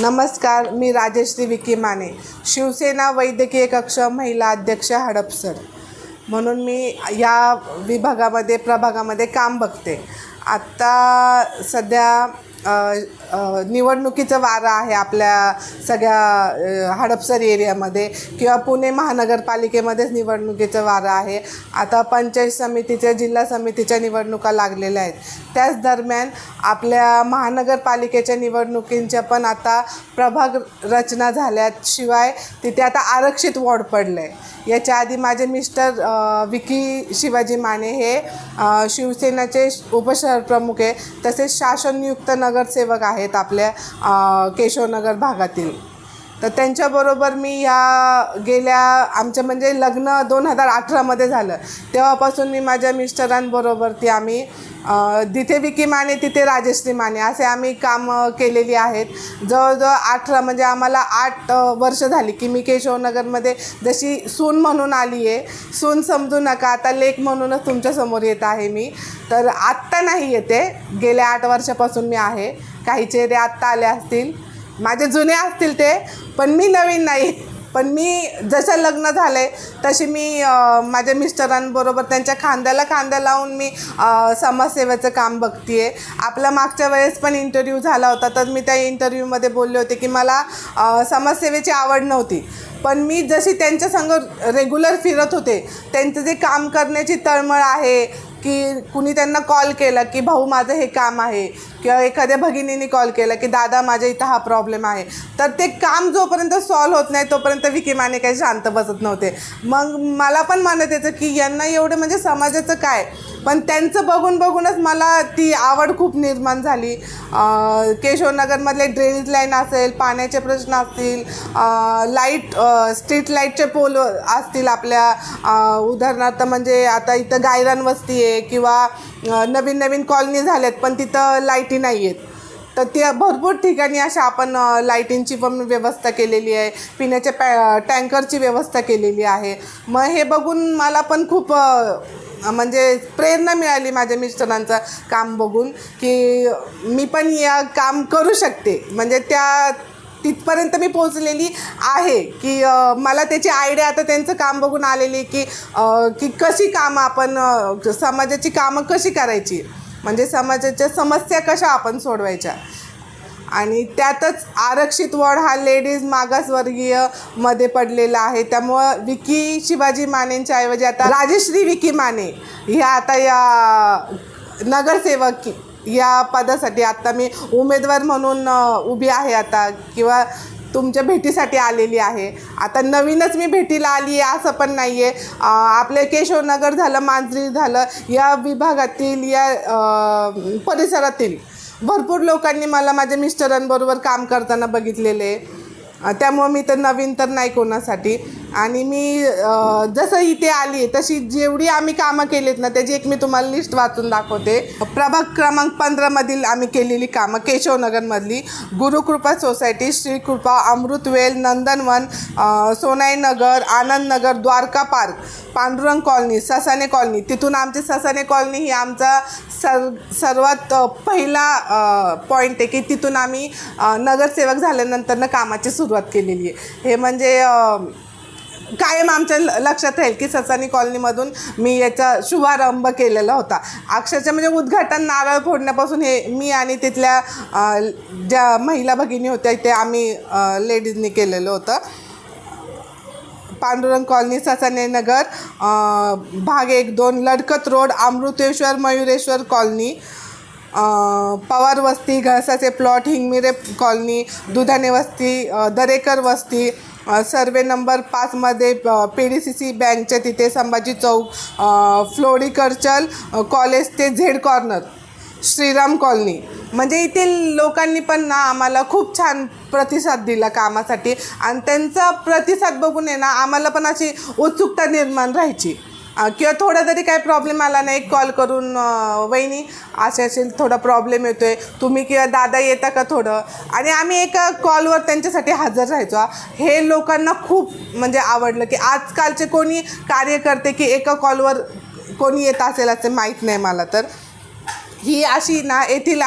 नमस्कार मी राजश्री विकी माने. शिवसेना वैद्यकीय कक्ष महिला अध्यक्ष हडपसर. म्हणून मी या विभागामध्ये प्रभागामध्ये काम बघते. आत्ता सध्या निवडणुकीचं वारं आहे आपल्या सगळ्या हडपसर एरियामध्ये किंवा पुणे महानगरपालिकेमध्येच निवडणुकीचं वारं आहे. आता पंचायत समितीच्या जिल्हा समितीच्या निवडणुका लागलेल्या आहेत. त्याच दरम्यान आपल्या महानगरपालिकेच्या निवडणुकींच्या पण आता प्रभाग रचना झाल्यात. शिवाय तिथे आता आरक्षित वॉर्ड पडलं आहे याच्या आधी माझे मिस्टर विकी शिवाजी माने हे अ, शिवसेनेचे उपशहर प्रमुख आहे. तसेच शासननियुक्त नगरसेवक आहेत आपल्या केशवनगर भागातील. तर त्यांच्याबरोबर मी या गेल्या आमच्या म्हणजे लग्न दोन हजार अठरामध्ये झालं. तेव्हापासून मी माझ्या मिस्टरांबरोबर ती आम्ही जिथे विकी माने तिथे राजेश्री माने असे आम्ही कामं केलेली आहेत. जवळजवळ अठरा म्हणजे आम्हाला आठ वर्ष झाली की मी केशवनगरमध्ये जशी सून म्हणून आली आहे. सून समजू नका आता लेख म्हणूनच तुमच्यासमोर येत आहे मी. तर आत्ता नाही येते गेल्या आठ वर्षापासून मी आहे. काही चेहरे आत्ता आले असतील. माझे जुने असतील ते पण मी नवीन नाही. पण मी जसं लग्न झालं आहे तशी मी माझ्या मिस्टरांबरोबर त्यांच्या खांद्याला खांद्या लावून मी समाजसेवेचं काम बघते आहे आपला मागच्या वेळेस पण इंटरव्ह्यू झाला होता तर मी त्या इंटरव्ह्यूमध्ये बोलले होते की मला समाजसेवेची आवड नव्हती. पण मी जशी त्यांच्यासंग रेग्युलर फिरत होते त्यांचं जे काम करण्याची तळमळ आहे की कुणी त्यांना कॉल केला की भाऊ माझं हे काम आहे. किंवा एखाद्या भगिनीने कॉल केला की दादा माझ्या इथं हा प्रॉब्लेम आहे. तर ते काम जोपर्यंत सॉल्व्ह होत नाही तोपर्यंत विकी माने काही शांत बसत नव्हते. मग मला पण म्हणत येतं की यांना एवढं म्हणजे समाजाचं काय? पण त्यांचं बघून बघूनच मला ती आवड खूप निर्माण झाली. केशवनगरमधले ड्रेनेज लाईन असेल पाण्याचे प्रश्न असतील लाइट स्ट्रीट लाईटचे पोल असतील आपल्या उदाहरणार्थ म्हणजे आता इथं गायरान वस्ती आहे किंवा नवीन नवीन कॉलनी झाल्यात पण तिथं लाईटी नाही आहेत. तर त्या भरपूर ठिकाणी अशा आपण लाईटींची लाईटिंगची पण व्यवस्था केलेली आहे. पिण्याच्या पॅ टँकरची व्यवस्था केलेली आहे. मग हे बघून मला पण खूप म्हणजे प्रेरणा मिळाली माझ्या मिस्टरांचं काम बघून की मी पण या काम करू शकते. म्हणजे त्या तिथपर्यंत मी पोचलेली आहे की मला त्याची आयडिया आता त्यांचं काम बघून आलेली की की कशी कामं आपण समाजाची कामं कशी करायची? म्हणजे समाजाच्या समस्या कशा आपण सोडवायच्या? आणि त्यातच आरक्षित वॉर्ड हा लेडीज मागासवर्गीयमध्ये पडलेला आहे. त्यामुळं विकी शिवाजी मानेंच्या ऐवजी आता राजश्री विकी माने ह्या आता या नगरसेवक या पदासाठी आता मी उमेदवार म्हणून उभी आहे आता किंवा तुमच्या भेटीसाठी आलेली आहे. आता नवीनच मी भेटीला आली आहे असं पण नाही आहे आपले केशवनगर झालं मांजरी झालं या विभागातील या परिसरातील भरपूर लोकांनी मला माझ्या मिस्टरांबरोबर काम करताना बघितलेले. आहे त्यामुळं मी तर नवीन तर नाही कोणासाठी. आणि मी जसं इथे आली तशी जेवढी आम्ही कामं केलीत ना त्याची एक मी तुम्हाला लिस्ट वाचून दाखवते. प्रभाग क्रमांक पंधरामधील आम्ही केलेली कामं केशवनगरमधली गुरुकृपा सोसायटी श्रीकृपा अमृतवेल नंदनवन अ, Sonai Nagar Anand Nagar Dwarka park Pandurang colony Sasane colony. तिथून आमची ससाने कॉलनी ही आमचा सर सर्वात पहिला पॉईंट आहे की तिथून आम्ही नगरसेवक झाल्यानंतरनं कामाची सुरुवात केलेली आहे. हे म्हणजे कायम आमच्या ल- लक्षात राहील की ससानी कॉलनीमधून मी याचा शुभारंभ केलेला होता. अक्षरशः म्हणजे उद्घाटन नारळ फोडण्यापासून हे मी आणि तिथल्या ज्या महिला भगिनी होत्या ते आम्ही लेडीजनी केलेलं होतं. पांडुरंग कॉलनी ससाने नगर भाग एक दोन Ladkat road Amruteshwar Mayureshwar colony. Pawar Vasti घळसाचे plot Hingmire colony Dudhane Vasti Darekar Vasti survey number पाचमध्ये पी डी सी सी बँकच्या तिथे संभाजी चौक अ, कॉलेज ते झेड कॉर्नर श्रीराम कॉलनी म्हणजे येथील लोकांनी पण ना आम्हाला खूप छान प्रतिसाद दिला कामासाठी. आणि त्यांचा प्रतिसाद बघून आहे ना आम्हाला पण अशी उत्सुकता निर्माण राहायची. किंवा थोडा तरी काही प्रॉब्लेम आला नाही एक कॉल करून वहिनी असे असेल थोडा प्रॉब्लेम येतो आहे तुम्ही किंवा दादा येता का थोडं? आणि आम्ही एका कॉलवर त्यांच्यासाठी हजर राहायचो हे. लोकांना खूप म्हणजे आवडलं की आजकालचे कोणी कार्य करते की एका कॉलवर कोणी येत असेल असं माहीत नाही मला तर. ही अशी ना येथील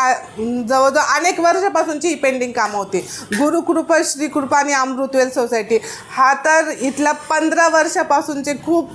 जवळजवळ अनेक वर्षापासूनची ही पेंडिंग कामं होती. गुरुकृपा श्रीकृपा आणि अमृतवेल सोसायटी. हा तर इथला पंधरा वर्षापासूनचे खूप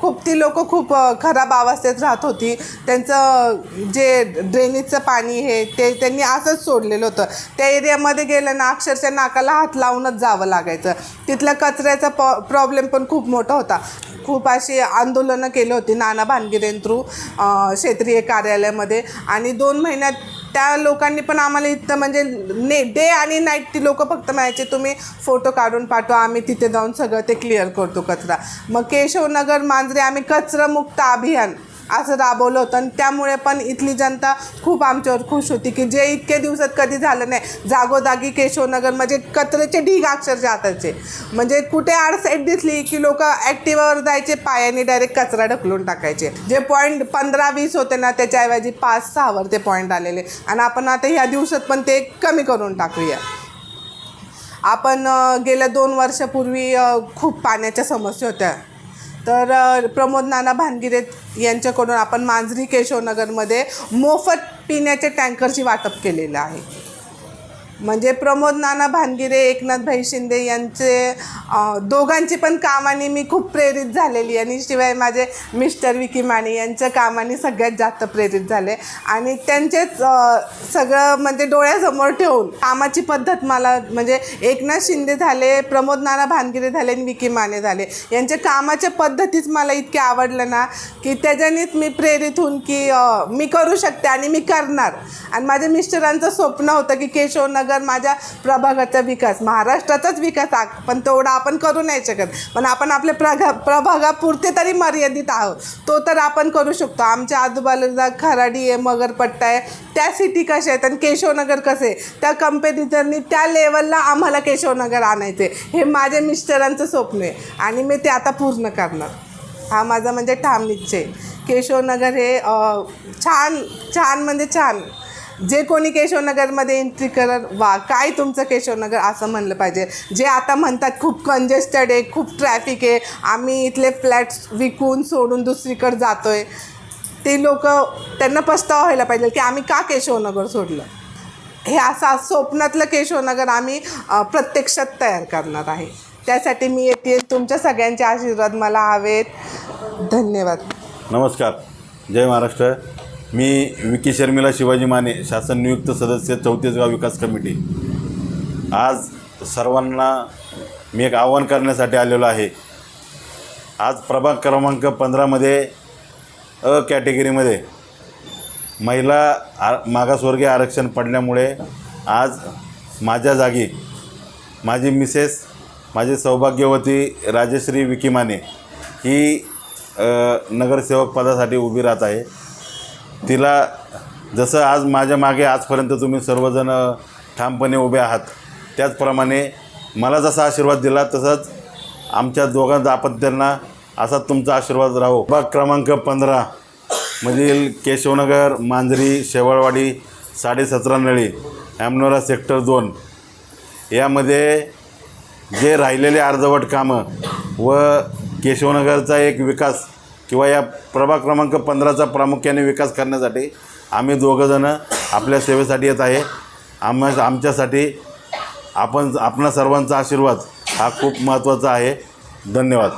खूप ती लोक खूप खराब अवस्थेत राहत होती. त्यांचं जे ड्रेनेजचं पाणी हे ते त्यांनी असंच सोडलेलं होतं. त्या एरियामध्ये गेलं ना अक्षरशः नाकाला हात लावूनच जावं लागायचं. तिथला कचऱ्याचा पॉ प्रॉब्लेम पण खूप मोठा होता. खूप अशी आंदोलनं केली होती नाना भानगिरें थ्रू क्षेत्रीय कार्यालयामध्ये. आणि दोन महिन्यात त्या लोकांनी पण आम्हाला इथं म्हणजे ने डे आणि नाईट ती लोकं फक्त म्हणायचे तुम्ही फोटो काढून पाठवा आम्ही तिथे जाऊन सगळं ते क्लिअर करतो कचरा. मग केशवनगर मांजरे आम्ही कचरामुक्त अभियान असं राबवलं होतं. आणि त्यामुळे पण इथली जनता खूप आमच्यावर खुश होती की जे इतके दिवसात कधी झालं नाही. जागोजागी केशवनगर म्हणजे कचऱ्याचे ढीग अक्षरशः असायचे म्हणजे कुठे आडसाईड दिसली की लोक ॲक्टिवावर जायचे पायाने डायरेक्ट कचरा ढकलून टाकायचे. जे पॉईंट पंधरा वीस होते ना त्याच्याऐवजी पाच सहावर ते पॉईंट आलेले. आणि आपण आता ह्या दिवसात पण ते कमी करून टाकूया. आपण गेल्या दोन वर्षापूर्वी खूप पाण्याच्या समस्या होत्या. तर प्रमोद नाना भानगिरे यांच्याकडून आपण मांजरी केशवनगरमध्ये मोफत पिण्याच्या टँकरची वाटप केलेलं आहे. म्हणजे प्रमोद नाना भानगिरे एकनाथभाई शिंदे यांचे दोघांची पण कामाने मी खूप प्रेरित झालेली आणि शिवाय माझे मिस्टर विकी माने यांच्या कामाने सगळ्यात जास्त प्रेरित झाले. आणि त्यांचेच सगळं म्हणजे डोळ्यासमोर ठेवून कामाची पद्धत मला म्हणजे एकनाथ शिंदे झाले प्रमोद नाना भानगिरे झाले आणि विकी माने झाले. यांच्या कामाच्या पद्धतीच मला इतके आवडलं ना की त्याच्यानेच मी प्रेरित होऊन की मी करू शकते आणि मी करणार. आणि माझ्या मिस्टरांचं स्वप्न होतं की केशवनगर माझ्या प्रभागाचा विकास महाराष्ट्राचाच विकास आ पण तेवढा आपण करू नाही शकत. पण आपण आपल्या प्रभा प्रभागापुरते तरी मर्यादित आहोत. तो तर आपण करू शकतो. आमच्या आजूबाजूला खराडी आहे मगरपट्टा आहे. त्या सिटी कशा आहेत आणि केशवनगर कसे आहे त्या कंपनीजरनी त्या लेवलला आम्हाला केशवनगर आणायचे हे माझ्या मिस्टरांचं स्वप्न आहे. आणि मी ते आता पूर्ण करणार. हा माझा म्हणजे ठाम निश्चय. केशवनगर हे छान छान म्हणजे छान. जे कोणी केशवनगरमध्ये एंट्री करत वा काय तुमचं केशवनगर असं म्हणलं पाहिजे. जे आता म्हणतात खूप कंजेस्टेड आहे खूप ट्रॅफिक आहे आम्ही इथले फ्लॅट्स विकून सोडून दुसरीकडे जातो आहे ते लोक त्यांना पस्तावा व्हायला पाहिजे की आम्ही का केशवनगर सोडलं? हे असं स्वप्नातलं केशवनगर आम्ही प्रत्यक्षात तयार करणार आहे. त्यासाठी मी येते. तुमच्या सगळ्यांचे आशीर्वाद मला हवेत. धन्यवाद. नमस्कार. जय महाराष्ट्र. मी विकी शर्मिला शिवाजी माने शासन नियुक्त सदस्य चौतीसगाव विकास कमिटी. आज सर्वांना मी एक आव्हान करण्यासाठी आलेलो आहे. आज प्रभाग क्रमांक पंधरामध्ये अ कॅटेगरीमध्ये महिला आ मागासवर्गीय आरक्षण पडल्यामुळे आज माझ्या जागी माझी मिसेस माझी सौभाग्यवती राजश्री विकी माने ही नगरसेवक पदासाठी उभी राहत आहे. तिला जसं आज माझ्या मागे आजपर्यंत तुम्ही सर्वजण ठामपणे उभे आहात त्याचप्रमाणे मला जसा आशीर्वाद दिला तसंच आमच्या दोघां दाम्पत्यांना असाच तुमचा आशीर्वाद राहो. भाग क्रमांक पंधरा मधील केशवनगर मांजरी शेवळवाडी साडेसतरा नळी ॲमनोरा सेक्टर दोन. यामध्ये जे राहिलेले अर्धवट कामं व केशवनगरचा एक विकास किंवा या प्रभाग क्रमांक पंधराचा प्रामुख्याने विकास करण्यासाठी आम्ही दोघंजणं आपल्या सेवेसाठी येत आहे. आम्हा आमच्यासाठी आपण आपणा सर्वांचा आशीर्वाद हा खूप महत्त्वाचा आहे. धन्यवाद.